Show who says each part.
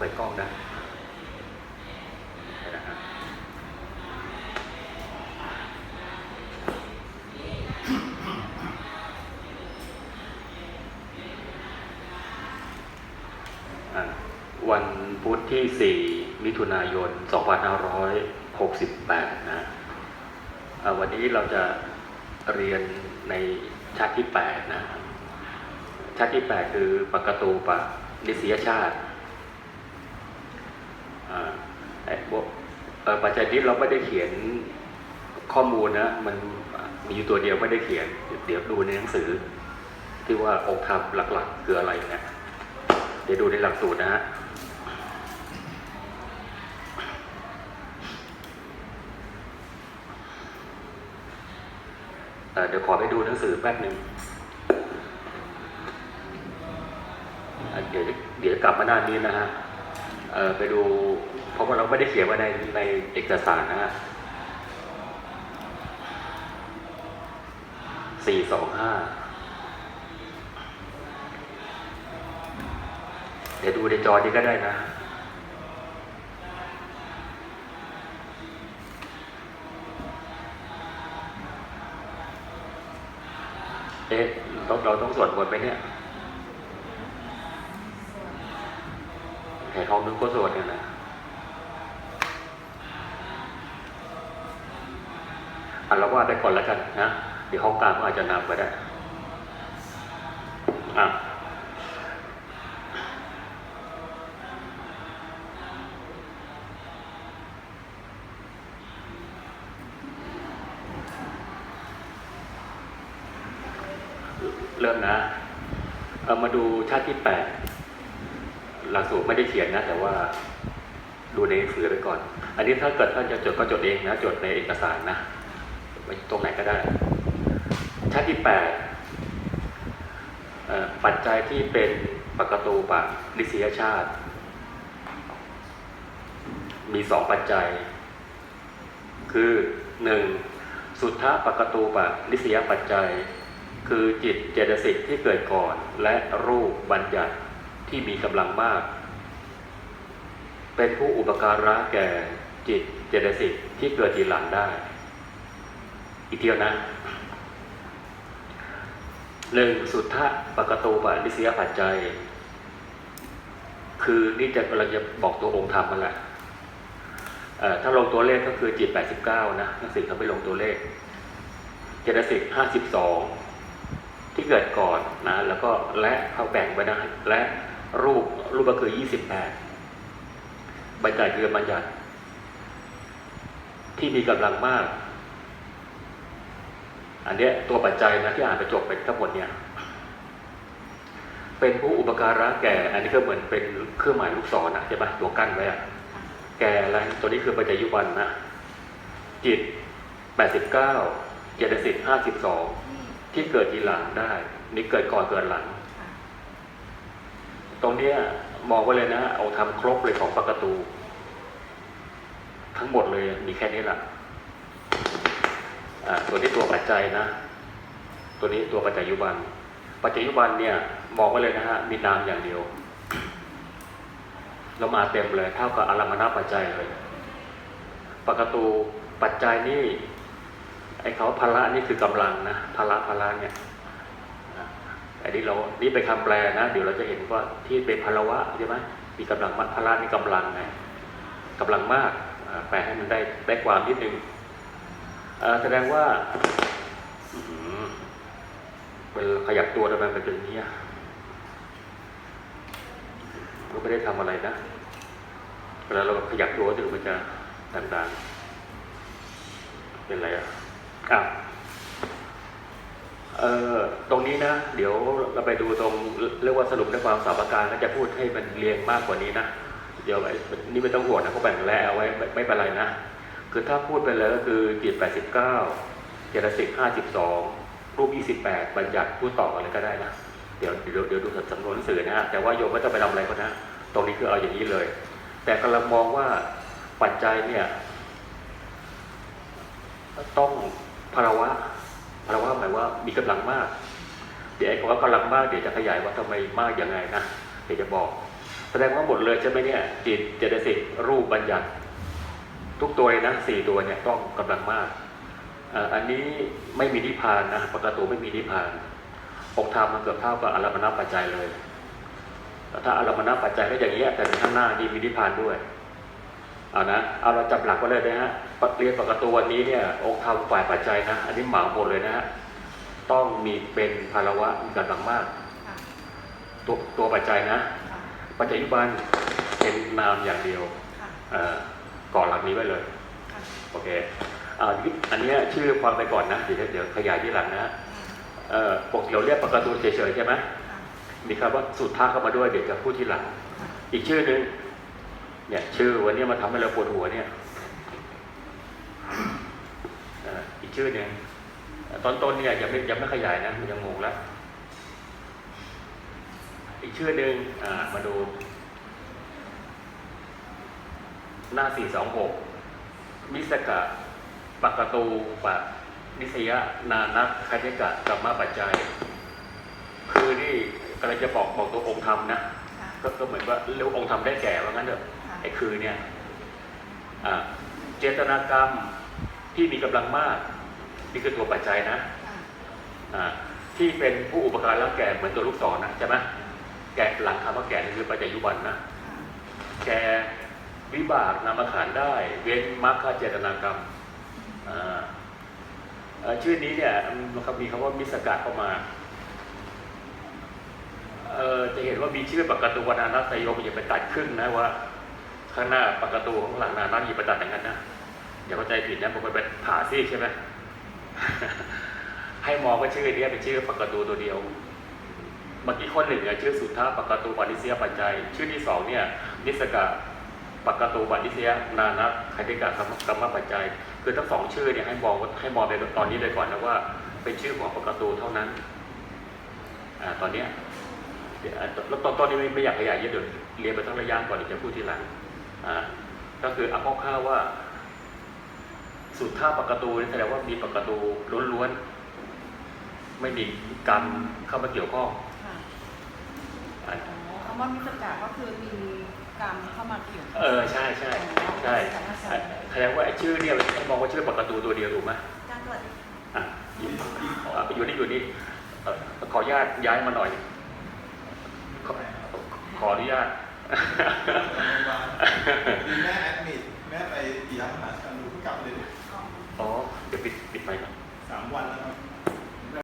Speaker 1: เปิดกล้องนะนะฮะวันพุธที่ 4 มิถุนายน 2568 นะอะวันนี้เราจะเรียนในชาติที่ 8 นะชาติที่ 8 คือปกตูปะนิสยชาติ อ่าไอ้พวกเอ่อ ปัจจัยนี้เราไม่ได้เขียนข้อมูลนะ มันมีอยู่ตัวเดียวไม่ได้เขียน เดี๋ยวดูในหนังสือ ที่ว่าองค์ธรรมหลักๆคืออะไรนะเดี๋ยวดูในหลักสูตรนะฮะเดี๋ยวขอไปดูหนังสือแป๊บหนึ่งเดี๋ยวเดี๋ยวกลับมาหน้านนี้นะฮะ ไปดูเพราะว่าเราไม่ได้เขียนไว้ในในเอกสารนะฮะสี่สองห้าเดี๋ยวดูในจอนี้ก็ได้นะเอ๊ะเราต้องสวดมนต์ไหมเนี่ย แห่ทองนึกก็สวดเนี่ยนะอันเราว่าไปก่อนแล้วกันนะ เดี๋ยวห้องกลางก็อาจจะนำก็ได้อะเริ่มนะ เอามาดูชาติที่แปด หลักสูตรไม่ได้เขียนนะ แต่ว่าดูในหนังสือไปก่อน อันนี้ถ้าเกิดท่านจะจดก็จดเองนะ จดในเอกสารนะไว้ตรงไหนก็ได้ชาติที่แปดปัจจัยที่เป็นปกตูปะนิสยชาติ มีสองปัจจัย คือหนึ่งสุทธปกตูปะนิสยปัจจัย คือจิตเจตสิกที่เกิดก่อนและรูปบัญญัติ ที่มีกำลังมาก เป็นผู้อุปการะแก่จิตเจตสิกที่เกิดทีหลังได้ อีกเทียวนะหนึ่งสุทธะปกตูปะนิสยปัจจัย คือนี่จะกำลังจะบอกตัวองค์ธรรมมันแหละถ้าลงตัวเลขก็คือจิต 89 นะนังสือเขาไม่ลงตัวเลข เจตสิก 52 ที่เกิดก่อนนะ แล้วก็และเขาแบ่งไปได้และ รูปรูปก็คือ28บัญญัติคือบัญญัติ ที่มีกำลังมาก อันเนี้ยตัวปัจจัยนะที่อ่านไปจบไปทั้งหมดเนี่ย เป็นผู้อุปการะแก่ อันนี้ก็เหมือนเป็นเครื่องหมายลูกศรนะใช่ไหมตัวกั้นไว้อะแก่อะไรตัวนี้คือปัจจัยยุบันนะจิต89เจตสิก52ที่เกิดทีหลังได้ นี่เกิดก่อนเกิดหลัง ตรงนี้ยมองไว้เลยนะเอาทำครบเลยของปกตู ทั้งหมดเลยมีแค่นี้แหละตัวนี้ตัวปัจจัยนะ ตัวนี้ตัวปัจจัยยุบัน ปัจจัยยุบันเนี่ยมองไว้เลยนะฮะมีนามอย่างเดียวแล้วมาเต็มเลยเท่ากับอารมณปัจจัยเลยปกตูปัจจัยนี่ไอ้เขาพละนี่คือกำลังนะพละพละเนี่ย อ้นี่เรานี่เป็นคำแปลนะ เดี๋ยวเราจะเห็นว่าที่เป็นพลวะใช่ไหมมีกำลังมัดพละนี่กำลังไงกำลังมากแปลให้มันได้ได้ความนิดนึงอ่าแสดงว่าอื้อหือเป็นขยับตัวทำไมมันเป็นอย่างนี้อะก็ไม่ได้ทำอะไรนะเวลาเราขยับตัวถึงมันจะดังๆเป็นไรอะอะ เอ่อตรงนี้นะ เดี๋ยวเราไปดูตรงเรียกว่าสรุปในความสามการก็จะพูดให้มันเรียงมากกว่านี้นะ เดี๋ยวไอ้นี่ไม่ต้องห่วงนะเขาแบ่งแล้วเอาไว้ไม่ไม่เป็นไรนะ คือถ้าพูดไปเลยก็คือจิต89 เจตสิก52 รูป 28 บัญญัติพูดต่ออะไรก็ได้นะ เดี๋ยวเดี๋ยวเดี๋ยวดูสำนวนหนังสือนะฮะแต่ว่าโยมไม่ต้องไปทำอะไรก็นะ ตรงนี้คือเอาอย่างนี้เลย แต่กำลังมองว่าปัจจัยเนี่ยต้องภาวะ ภาวะหมายว่ามีกำลังมาก เดี๋ยวไอ้คำว่ากำลังมากเดี๋ยวจะขยายว่าทำไมมากยังไงนะเดี๋ยวจะบอก แสดงว่าหมดเลยใช่ไหมเนี่ยจิตเจตสิกรูปบัญญัติ ทุกตัวเลยนะสี่ตัวเนี่ยต้องกำลังมากอันนี้ไม่มีนิพพานนะปกติไม่มีนิพพานอกธรรมมันเกือบเท่ากับอารมณปัจจัยเลยถ้าอารมณปัจจัยก็อย่างเงี้แต่ในข้างหน้านี่มีนิพพานด้วยเอานะเอาเราจับหลักไว้เลยนะฮะ เรียนปกติวันนี้เนี่ยอกธรรมฝ่ายปัจจัยนะ อันนี้เหมาหมดเลยนะฮะต้องมีเป็นภาระวะมีกำลังมาก
Speaker 2: ค่ะ
Speaker 1: ตัวตัวปัจจัยนะ
Speaker 2: ค่ะ
Speaker 1: ปัจจัยยุบันเป็นนามอย่างเดียว
Speaker 2: ค่ะ
Speaker 1: เอ่อก่อนหลักนี้ไว้เลย
Speaker 2: ค่ะ
Speaker 1: โอเคอ่าอันเนี้ยชื่อความไปก่อนนะเดี๋ยวเดี๋ยวขยายที่หลังนะเอ่อปกติเราเรียกปกติเฉยๆใช่ไหม
Speaker 2: ค่ะ
Speaker 1: มีคำว่าสุดท่าเข้ามาด้วยเดี๋ยวจะพูดทีหลัง
Speaker 2: ค่ะ
Speaker 1: อีกชื่อหนึ่งเนี่ยชื่อวันนี้มาทำให้เราปวดหัวเนี่ยเอ่ออีก ชื่อหนึ่งเอ่อตอนต้นเนี่ยยังไม่ยังไม่ขยายนะมันยังงงแล้ว อีกชื่อหนึ่งอ่ามาดู หน้า 426 มิสกะปกตูปะนิสยนานักคณิกะกรรมปัจจัย คือนี่กำลังจะบอกบอกตัวองค์ธรรมนะ
Speaker 2: ค่ะ
Speaker 1: ก็ก็เหมือนว่าเรียกว่าองค์ธรรมได้แก่ว่างั้นเถอะ
Speaker 2: ค่ะ
Speaker 1: ไอ้คือเนี่ยอ่าเจตนากรรมที่มีกำลังมาก นี่คือตัวปัจจัยนะ
Speaker 2: ค่ะ
Speaker 1: อ่าที่เป็นผู้อุปการะแก่เหมือนตัวลูกศรนะใช่ไหมแก่หลังคำว่าแก่นี่คือปัจจัยยุบันนะ
Speaker 2: ค่ะ
Speaker 1: แก่วิบากนามขันธ์ได้ เว้นมรรคเจตนากรรมอ่าเอ่อชื่อนี้เนี่ยมันมีคำว่ามิสกะเข้ามาเอ่อจะเห็นว่ามีชื่อปกตูวนานัสยมอย่าไปตัดครึ่งนะว่าข้างหน้าปกตูข้างหลังนานัสอย่าไปตัดอย่างนั้นนะอย่าเข้าใจผิดนะผมไปผ่าซีกใช่ไหม ให้มองว่าชื่อนี้เป็นชื่อปกตูตัวเดียว เมื่อกี้ข้อหนึ่งเนี่ยชื่อสุทธาปกตูปานิเสียปัจจัย ชื่อที่สองเนี่ยนิสกะปกตูปานิเสียนานัตคติกะกรรมกรรมปัจจัย คือทั้งสองชื่อเนี่ยให้มองให้มองในตอนนี้เลยก่อนนะว่า เป็นชื่อของปกตูเท่านั้นอ่าตอนเนี้ยเดี๋ยวอ่าแล้วตอนตอนนี้ไม่อยากขยายเยอะเดี๋ยวเรียนไปทั้งระยะก่อนเดี๋ยวจะพูดทีหลังอ่าก็คือเอาคร่าวว่า สุทธาปกตูนี่แสดงว่ามีปกตูล้วนๆ ไม่มีกรรมเข้ามาเกี่ยวข้อง
Speaker 2: ค่ะ
Speaker 1: อ่า
Speaker 2: อ๋อคำว่ามิสกะก็คือมีกรรมเข้ามาเกี่ยว
Speaker 1: เออใช่ใช่ใช่แสดงว่าไอ้ชื่อเนี่ยให้มองว่าชื่อปกตูตัวเดียวถูกไหม
Speaker 2: การตรวจ
Speaker 1: อะอยู่อะอยู่นี่อยู่นี่เอ่อขออนุญาตย้ายมาหน่อย ขอขออนุญาต
Speaker 3: มีแม่แอดมิดแม่ไปปิยมหาชันดูเพิ่งกลับเลย
Speaker 2: อ๋อ
Speaker 1: อ๋อ เดี๋ยวปิดปิดไปก่อน
Speaker 3: สามวันแล้วครับ